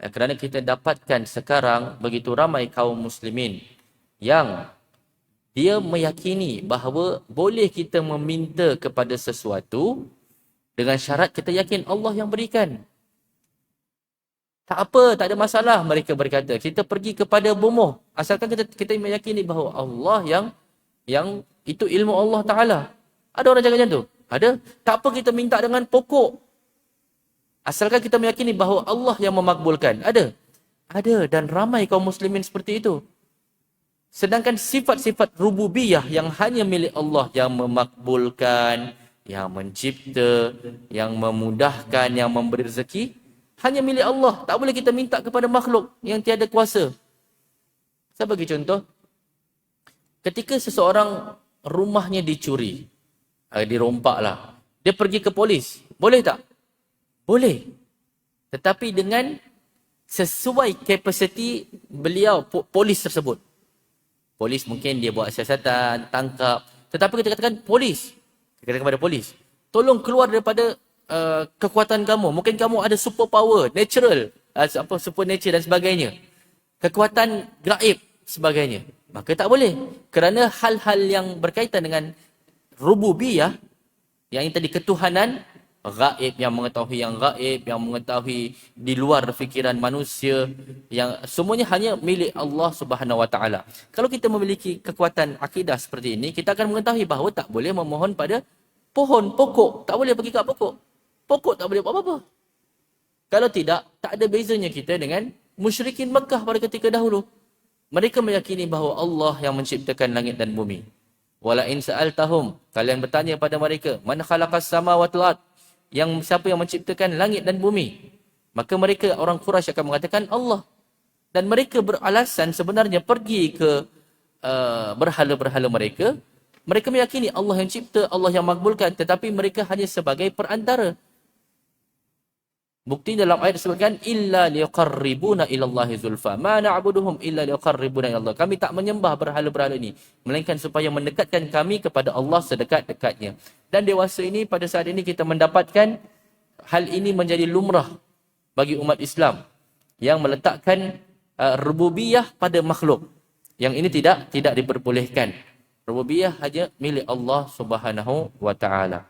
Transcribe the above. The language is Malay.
Eh, Kerana kita dapatkan sekarang begitu ramai kaum muslimin yang dia meyakini bahawa boleh kita meminta kepada sesuatu dengan syarat kita yakin Allah yang berikan. Tak apa, tak ada masalah mereka berkata. Kita pergi kepada bomoh. Asalkan kita kita meyakini bahawa Allah yang yang itu ilmu Allah Taala. Ada orang cakap macam tu? Ada. Tak apa kita minta dengan pokok. Asalkan kita meyakini bahawa Allah yang memakbulkan. Ada. Ada dan ramai kaum muslimin seperti itu. Sedangkan sifat-sifat rububiyah yang hanya milik Allah yang memakbulkan, yang mencipta, yang memudahkan, yang memberi rezeki, hanya milik Allah. Tak boleh kita minta kepada makhluk yang tiada kuasa. Saya bagi contoh. Ketika seseorang rumahnya dicuri, eh, dirompak lah. Dia pergi ke polis. Boleh tak? Boleh. Tetapi dengan sesuai kapasiti beliau, polis tersebut. Polis mungkin dia buat siasatan, tangkap. Tetapi kita katakan polis. Kita katakan kepada polis. Tolong keluar daripada uh, kekuatan kamu. Mungkin kamu ada super power, natural, uh, apa super nature dan sebagainya. Kekuatan gaib sebagainya. Maka tak boleh. Kerana hal-hal yang berkaitan dengan rububiyah, yang tadi ketuhanan, gaib yang mengetahui yang gaib yang mengetahui di luar fikiran manusia yang semuanya hanya milik Allah Subhanahu Wa Taala. Kalau kita memiliki kekuatan akidah seperti ini, kita akan mengetahui bahawa tak boleh memohon pada pohon, pokok, tak boleh pergi kat pokok. Pokok tak boleh buat apa-apa. Kalau tidak, tak ada bezanya kita dengan musyrikin Mekah pada ketika dahulu. Mereka meyakini bahawa Allah yang menciptakan langit dan bumi. Wala in sa'altahum, kalian bertanya pada mereka, man khalaqas samawati wal ard? Yang siapa yang menciptakan langit dan bumi. Maka mereka orang Quraisy akan mengatakan Allah. Dan mereka beralasan sebenarnya pergi ke uh, berhala-berhala mereka. Mereka meyakini Allah yang cipta, Allah yang makbulkan. Tetapi mereka hanya sebagai perantara. Bukti dalam ayat disebutkan illa liqarribuna ila Allahi zulfa. Ma na'buduhum illa liqarribuna ila Allah. Kami tak menyembah berhala-berhala ini melainkan supaya mendekatkan kami kepada Allah sedekat-dekatnya. Dan dewasa ini pada saat ini kita mendapatkan hal ini menjadi lumrah bagi umat Islam yang meletakkan uh, rububiyah pada makhluk. Yang ini tidak tidak diperbolehkan. Rububiyah hanya milik Allah Subhanahu wa taala.